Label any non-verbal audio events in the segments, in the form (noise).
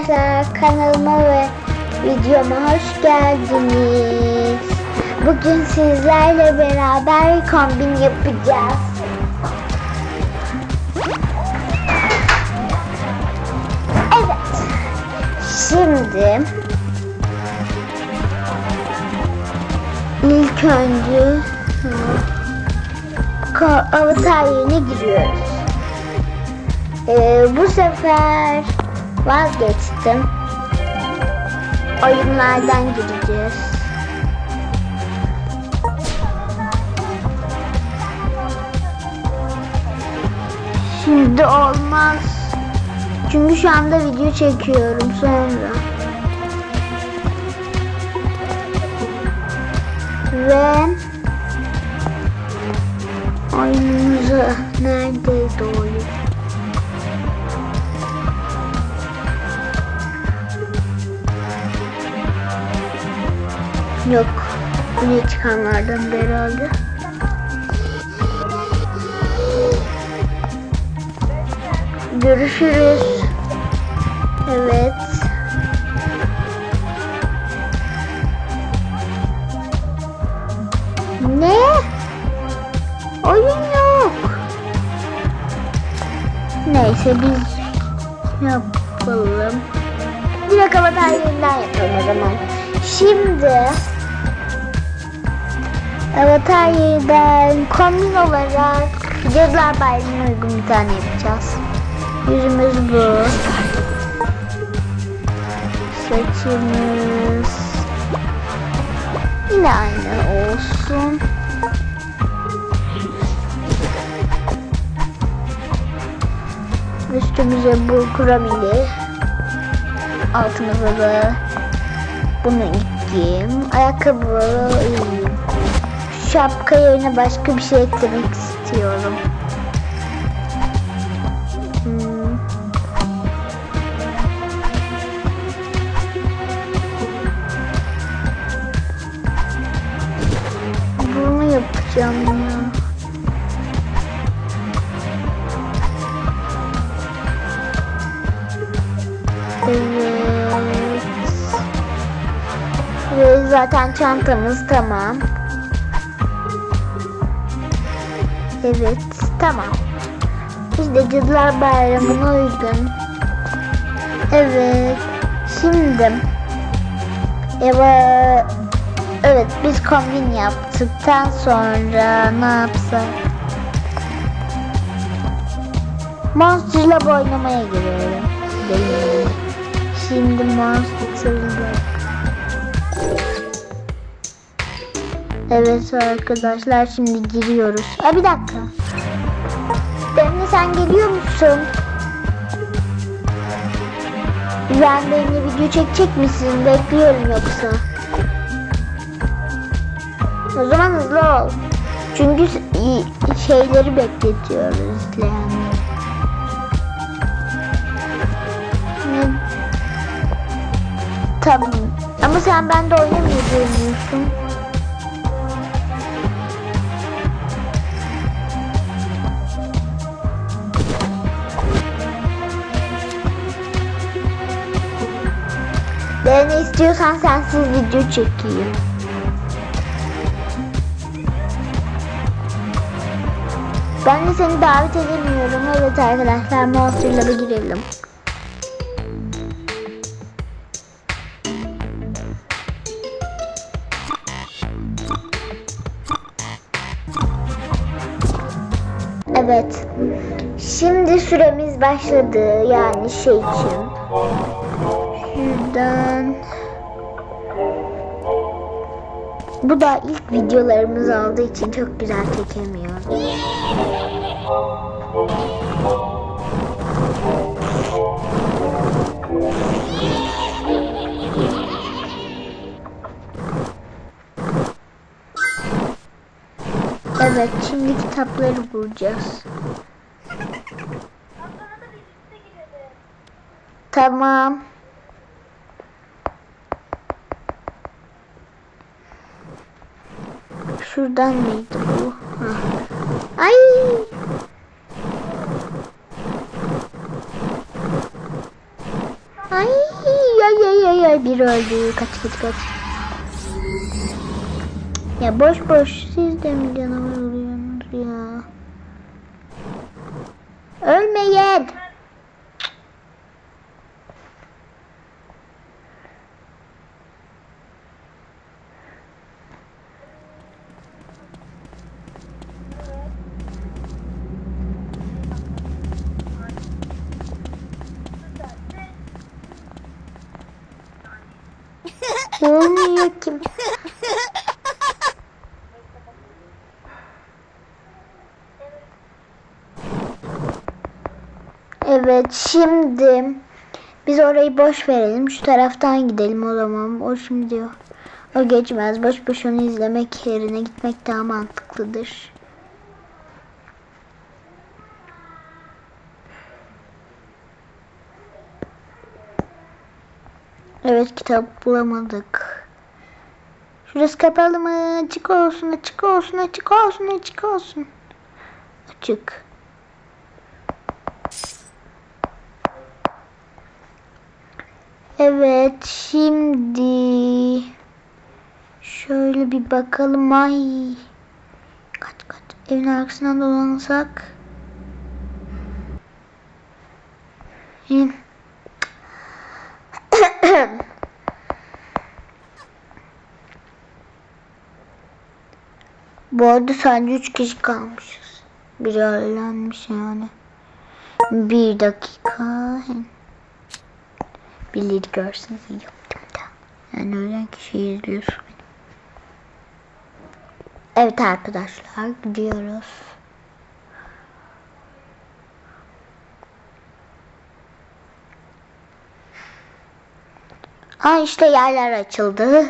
Arkadaşlar kanalıma ve videoma hoş geldiniz. Bugün sizlerle beraber kombin yapacağız. Evet. Şimdi ilk önce avatar yerine giriyoruz. Ee, bu sefer vazgeçtim. Oyunlardan gireceğiz. Şimdi olmaz. Çünkü şu anda video çekiyorum sonra. Çıkanlardan herhalde. Görüşürüz. Evet. Ne? Oyun yok. Neyse biz yapalım. Direkt avatar yerinden yapalım o zaman. Şimdi avatar yerden kombin olarak Cadılar Bayramı'na uygun bir tane yapacağız. Yüzümüz bu. Saçımız yine aynı olsun. Üstümüze bu kuramili. Altımıza da bunu giyeyim. Ayakkabı. Şapka yerine başka bir şey eklemek istiyorum. Hmm. Bunu yapacağım ya. Evet. Ve zaten çantamız tamam. Evet, tamam. İşte Cadılar Bayramı'na uygun. Evet, şimdi Eva Evet, biz kombin yaptıktan sonra ne yapsak? Monster Lab oynamaya girelim. Şimdi Monster Evet arkadaşlar şimdi giriyoruz. Aa, bir dakika. Demle sen geliyor musun? Ben benimle video çekecek misin? Bekliyorum yoksa. O zaman hızlı ol. Çünkü şeyleri bekletiyoruz izleyenleri. Tamam. Ama sen bende oynamıyor görünüyorsun. Ne istiyorsan sensiz video çekeyim. Ben de seni davet edemiyorum. Evet arkadaşlar Monster'la bir girelim. Evet. Şimdi süremiz başladı. Yani şey için. Şuradan. Bu da ilk videolarımız olduğu için çok güzel çekemiyorum. Evet, şimdi kitapları bulacağız. Tamam. Şuradan mıydı bu? Hah. Ay! Ay ay ay ay ay bir öldü. Kaç kaç kaç. Ya boş boş siz de mi canavar Olmuyor ki. Evet şimdi biz orayı boş verelim. Şu taraftan gidelim o zaman. O şimdi o geçmez. Boş boş onu izlemek yerine gitmek daha mantıklıdır. Evet kitap bulamadık. Şurası kapalı mı? Açık olsun, açık olsun, açık olsun, açık olsun. Açık. Evet, şimdi şöyle bir bakalım. Ay. Kaç kaç. Evin arkasından dolansak. İn. (clears throat) Bu arada sadece üç kişi kalmışız. Biri öğrenmiş yani. Bir dakika. Bilir görseniz iyi yaptım da. Yani ölen kişiyi izliyorsun. Evet arkadaşlar gidiyoruz. Aa işte yerler açıldı.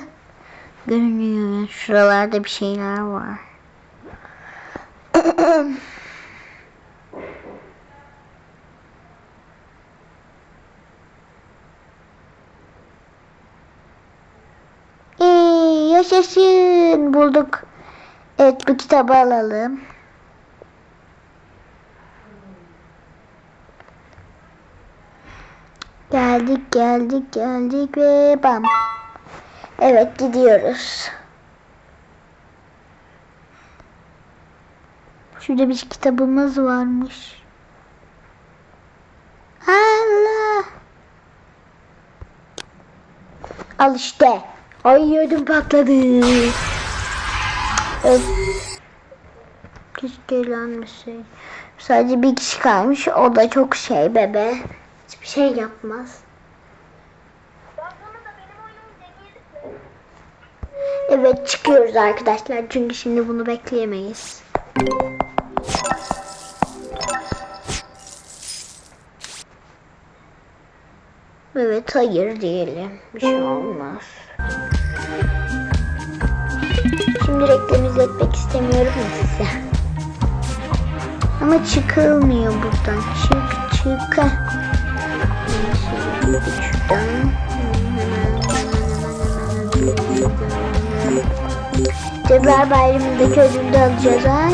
Görünüyor. Şuralarda bir şeyler var. Ee, yaşasın. Bulduk. Evet bu kitabı alalım. Geldik geldik geldik ve bam. Evet gidiyoruz. Şurada bir kitabımız varmış. Allah. Al işte. Ay ödüm patladı. Öf. Keşke. Sadece bir kişi kalmış. O da çok şey bebe. Hiçbir şey yapmaz. Evet çıkıyoruz arkadaşlar. Çünkü şimdi bunu bekleyemeyiz. Evet hayır diyelim. Bir şey olmaz. Şimdi reklam izletmek istemiyorum size. Ama çıkılmıyor buradan. Çık çık. Cadılar Bayramı'ndaki ödülü alacağız ay.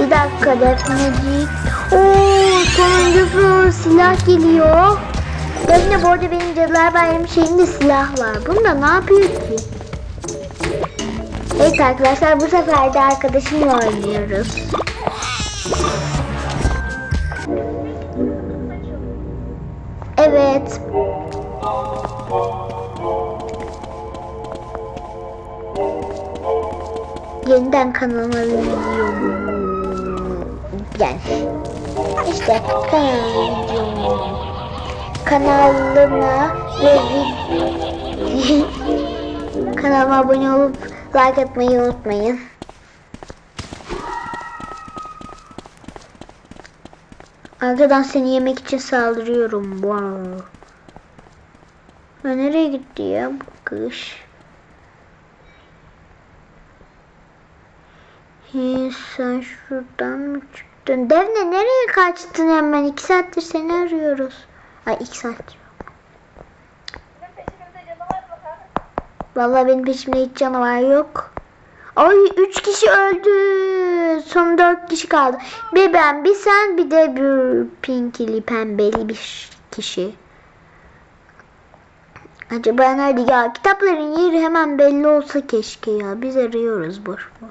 Bir dakika Defnecik. Oo sonuncusu silah geliyor. Defne bu arada benim Cadılar Bayramı şeyinde silah var. Bunda ne yapıyor ki? Evet arkadaşlar bu sefer de arkadaşımla oynuyoruz. Evet. Yeniden kanalıma videom. Yani işte kanalıma ve (laughs) kanalıma abone olup like atmayı unutmayın. Arkadan seni yemek için saldırıyorum. Wow. Ya nereye gitti ya bu kış? He, sen şuradan mı çıktın? Defne nereye kaçtın hemen? İki saattir seni arıyoruz. Ay iki saattir. Vallahi benim peşimde hiç canavar yok. Ay üç kişi öldü. Son dört kişi kaldı. Bir ben, bir sen, bir de bir pinkili pembeli bir kişi. Acaba nerede ya? Kitapların yeri hemen belli olsa keşke ya. Biz arıyoruz boş boş.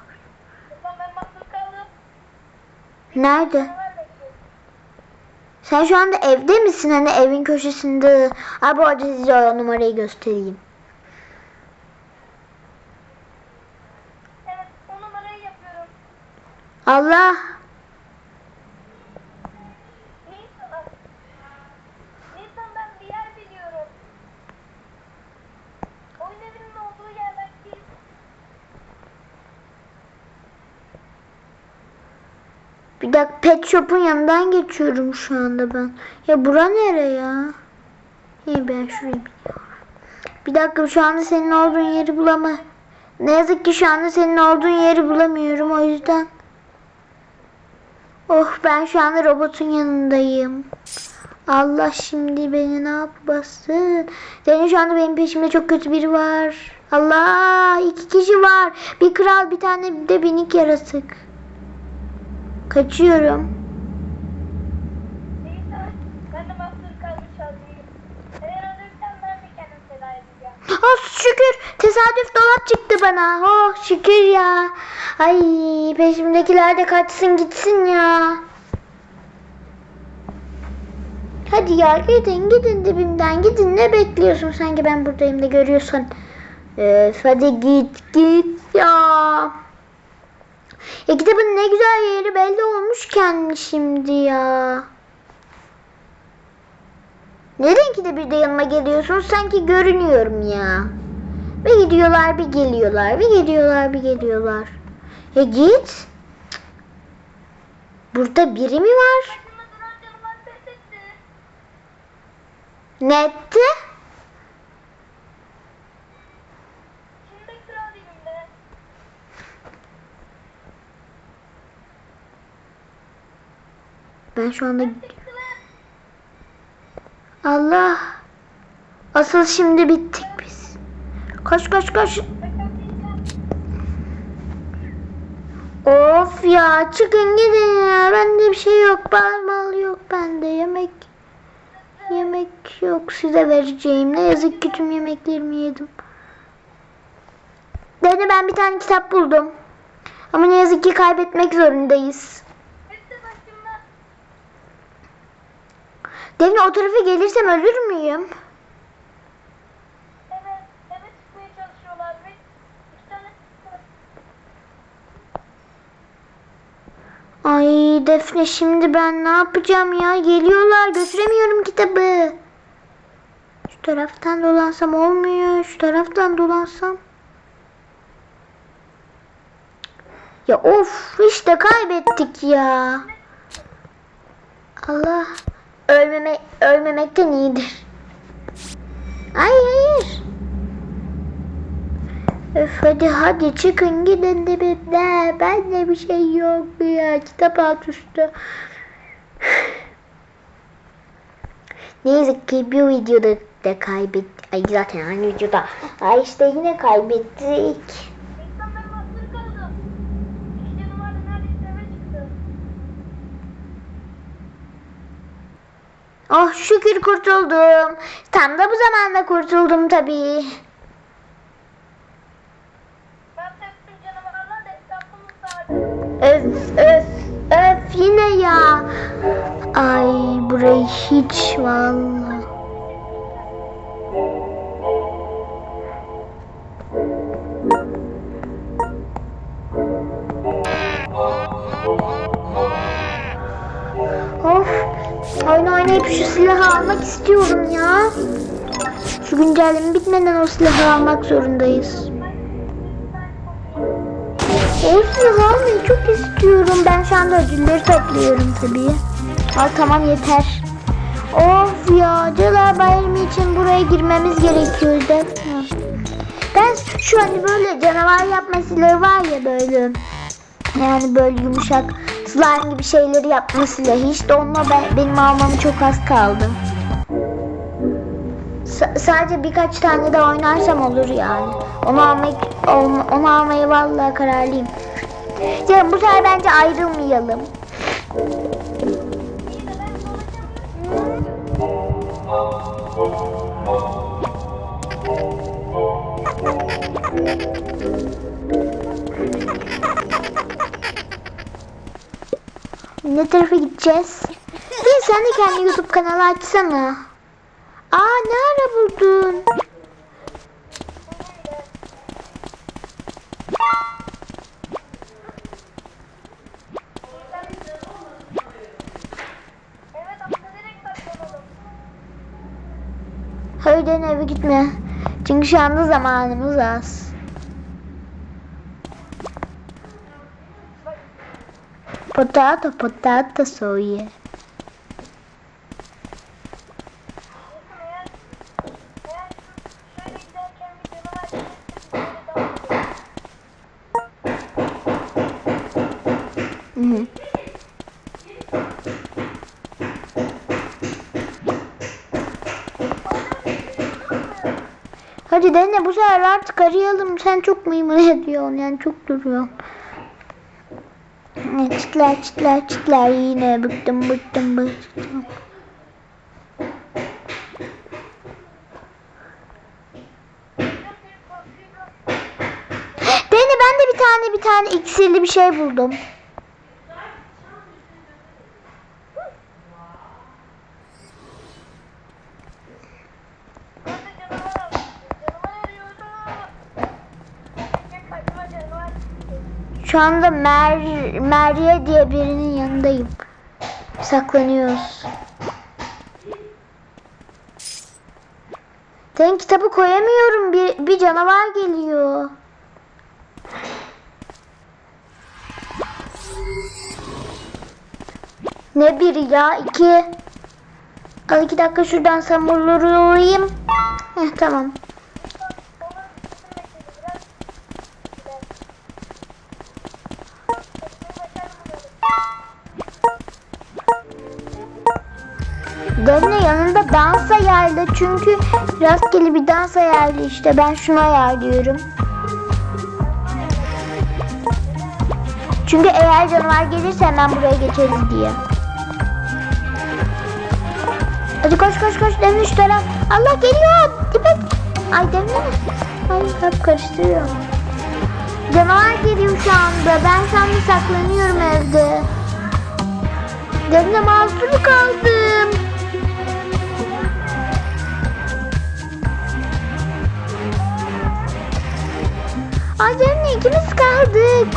Ulan ben mahsur kaldım. Nerede? Sen şu anda evde misin? Hani evin köşesinde. Ay bu arada size o numarayı göstereyim. Evet o numarayı yapıyorum. Allah. Nisan. Nisan ben bir yer biliyorum. Oyun evinin olduğu yerden git. Bir dakika pet shop'un yanından geçiyorum şu anda ben. Ya bura nere ya? İyi ben şuraya bir. Bir dakika şu anda senin olduğun yeri bulama. Ne yazık ki şu anda senin olduğun yeri bulamıyorum o yüzden. Oh ben şu anda robotun yanındayım. Allah şimdi beni ne yapmasın? Senin şu anda benim peşimde çok kötü biri var. Allah iki kişi var. Bir kral bir tane de binik yaratık. Kaçıyorum. Oh şükür tesadüf dolap çıktı bana. Oh şükür ya. Ay peşimdekiler de kaçsın gitsin ya. Hadi ya gidin gidin dibimden gidin ne bekliyorsun sanki ben buradayım da görüyorsun. Öf, hadi git git ya. Ya kitabın ne güzel yeri belli olmuşken şimdi ya. Neden ki de bir de yanıma geliyorsun? Sanki görünüyorum ya. Bir gidiyorlar bir geliyorlar. Bir gidiyorlar bir geliyorlar. E git. Burada biri mi var? Ne etti? Şimdi kral dibimde. Ben şu anda... Allah. Asıl şimdi bittik biz. Koş koş koş. Of ya çıkın gidin ya. Bende bir şey yok. Bal mal yok bende. Yemek yemek yok size vereceğim. Ne yazık ki tüm yemeklerimi yedim. Dede ben bir tane kitap buldum. Ama ne yazık ki kaybetmek zorundayız. Devne o tarafa gelirsem ölür müyüm? Evet, eve çıkmaya çalışıyorlar ve iki tane var. Ay Defne şimdi ben ne yapacağım ya? Geliyorlar götüremiyorum kitabı. Şu taraftan dolansam olmuyor. Şu taraftan dolansam. Ya of işte kaybettik ya. Allah ölmeme ölmemekten iyidir. Ay hayır. Öf hadi hadi çıkın gidin dibimden. Bende bir şey yok ya. Kitap alt üstü. (sighs) ne yazık ki bir videoda da kaybettik. Ay zaten aynı videoda. Ay işte yine kaybettik. İnsan ben mahsur kaldım. İki canavar da neredeyse eve çıktı. Oh şükür kurtuldum. Tam da bu zamanda kurtuldum tabii. Öf öf öf yine ya. Ay burayı hiç vallahi. Şu silahı almak istiyorum ya. Şu güncelleme bitmeden o silahı almak zorundayız. O silahı almayı çok istiyorum. Ben şu anda ödülleri topluyorum tabii. Al tamam yeter. Of ya Cadılar Bayramı için buraya girmemiz gerekiyor. Ben şu hani böyle canavar yapma silahı var ya böyle. Yani böyle yumuşak slime gibi şeyleri yapma silahı. İşte onunla ben, benim almam çok az kaldı. Sa- sadece birkaç tane de oynarsam olur yani. Onu almayı, onu, onu almaya vallahi kararlıyım. Canım bu sefer bence ayrılmayalım. (laughs) İyi de ben dolaşamıyorum. Ne tarafa gideceğiz? Bir sen de kendi YouTube kanalı açsana. Aa ne ara buldun? Hayden eve gitme. Çünkü şu anda zamanımız az. Bak Potato potato soye. bakın eğer eğer şu şöyle giderken bir canavar gelirse biz böyle devam edelim. Hı hı. Hadi dene bu sefer artık arayalım. Sen çok mıymır ediyorsun yani çok duruyorsun. Ne Çıtlar çıtlar çıtlar yine bıktım bıktım bıktım. Dene ben de bir tane bir tane iksirli bir şey buldum. Ben de canavar almıştım. Canavar arıyorum. Erkek kaçma canavar çıktı. Şu anda Mer Merye diye birinin yanındayım. Saklanıyoruz. Ben kitabı koyamıyorum. Bir, bir canavar geliyor. Ne biri ya? iki. Al iki dakika şuradan samurları alayım. Heh, tamam. Dans ayarlı çünkü rastgele bir dans ayarlı işte ben şunu ayarlıyorum. Çünkü eğer canavar gelirse hemen buraya geçeriz diye. Hadi koş koş koş Defne şu taraf. Allah geliyor. Dipek. Ay Defne. Ay hep karıştırıyor. Canavar geliyor şu anda. Ben şu anda saklanıyorum evde. Defne mahsur kaldım. Defne ikimiz kaldık.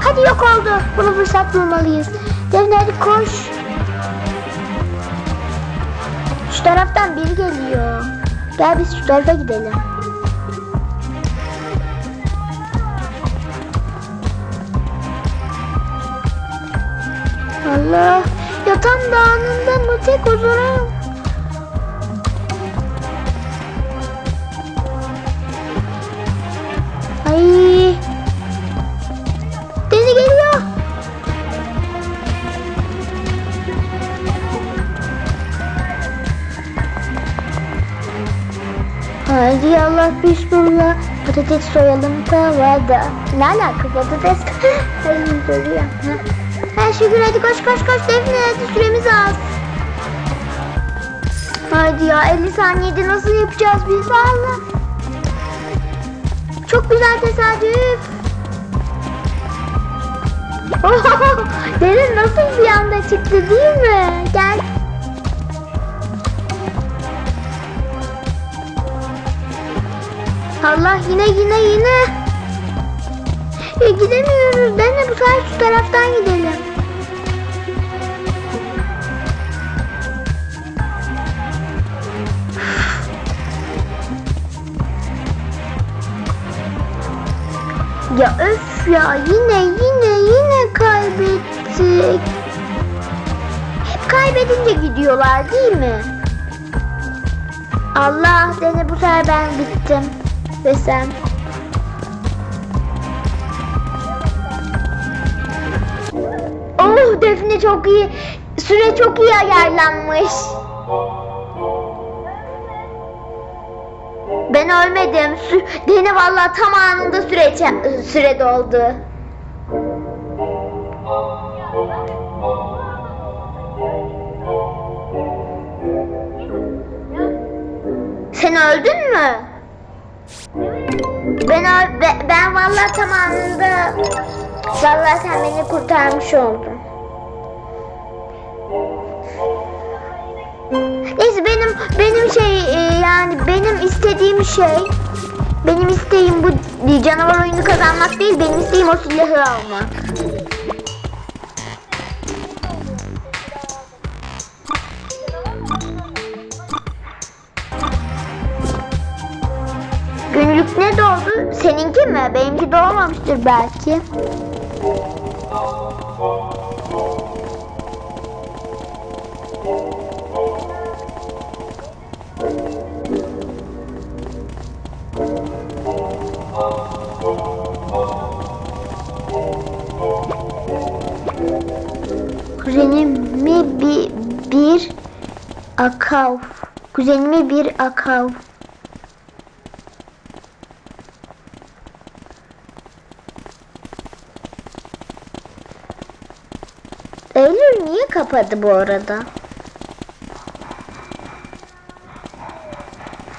Hadi yok oldu. Bunu fırsat bulmalıyız. Defne hadi koş. Şu taraftan biri geliyor. Gel biz şu tarafa gidelim. Allah. Yatan dağınında mı tek oturan? Bismillah. Patates soyalım tavada. Ne alaka patates? (laughs) Hayır soruyor. Ha şükür hadi koş koş koş Defne hadi süremiz az. Hadi ya 50 saniyede nasıl yapacağız biz Allah. Çok güzel tesadüf. (laughs) Derin nasıl bir anda çıktı değil mi? Gel. Allah yine yine yine. E, gidemiyoruz. Ben de bu sefer şu taraftan gidelim. Ya öf ya yine yine yine kaybettik. Hep kaybedince gidiyorlar değil mi? Allah dene bu sefer ben bittim. Ve sen. Oh Defne çok iyi. Süre çok iyi ayarlanmış. Ben ölmedim. Sü Deni vallahi tam anında süre, süre doldu. Sen öldün mü? Ben öl- be- ben vallahi tam anında vallahi sen beni kurtarmış oldun. Neyse benim benim şey e, yani benim istediğim şey benim isteğim bu canavar oyunu kazanmak değil benim isteğim o silahı almak. Günlük ne doldu? Seninki mi? Benimki dolmamıştır belki. Kuzenime bir, bir akav. Kuzenime bir akav. Kapadı bu arada?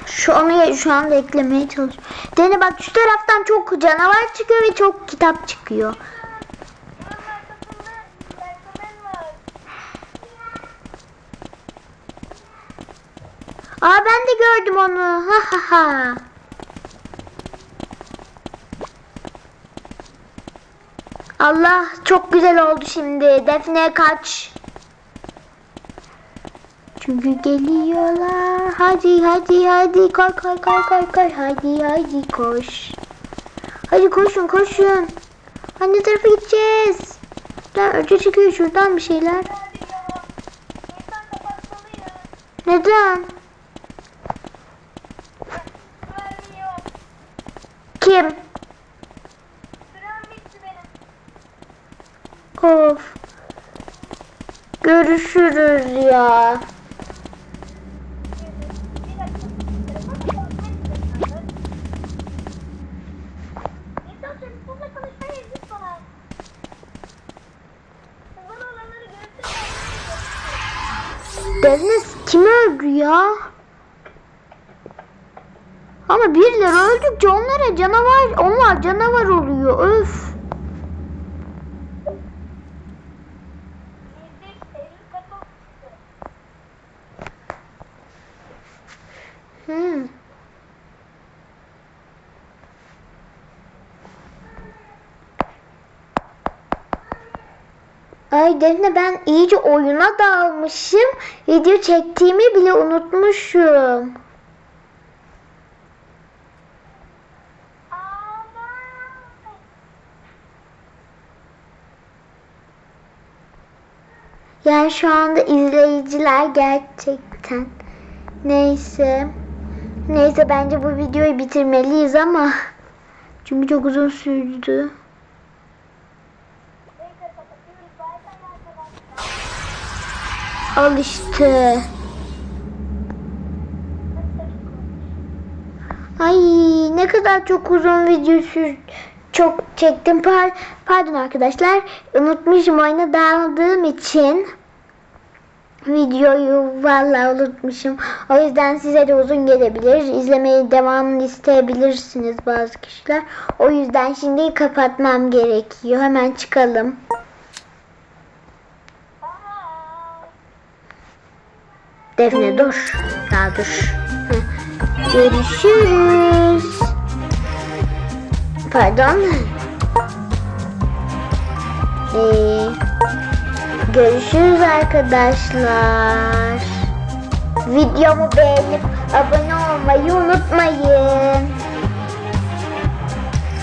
Şu onu şu anda eklemeye çalış. Dene bak şu taraftan çok canavar çıkıyor ve çok kitap çıkıyor. Aa ben de gördüm onu. Ha ha ha. Allah çok güzel oldu şimdi. Defne kaç. Çünkü geliyorlar. Hadi hadi hadi koy koy koy koy koy. Hadi hadi koş. Hadi koşun koşun. Hangi tarafa gideceğiz? Ya önce çıkıyor şuradan bir şeyler. Neden? Kim? Of. Görüşürüz ya. Defne kim öldü ya? Ama birileri öldükçe onlara canavar, onlar canavar oluyor. Öf. Ay Defne ben iyice oyuna dalmışım. Video çektiğimi bile unutmuşum. Yani şu anda izleyiciler gerçekten. Neyse. Neyse bence bu videoyu bitirmeliyiz ama. Çünkü çok uzun sürdü. Neyse kapatıyoruz. Bay bay arkadaşlar. Al işte. Ay ne kadar çok uzun video sür çok çektim. Par- pardon arkadaşlar. Unutmuşum oyuna daldığım için. Videoyu vallahi unutmuşum. O yüzden size de uzun gelebilir. İzlemeyi devamını isteyebilirsiniz bazı kişiler. O yüzden şimdi kapatmam gerekiyor. Hemen çıkalım. Defne dur. Daha dur. Görüşürüz. Pardon. Ee, görüşürüz arkadaşlar. Videomu beğenip abone olmayı unutmayın.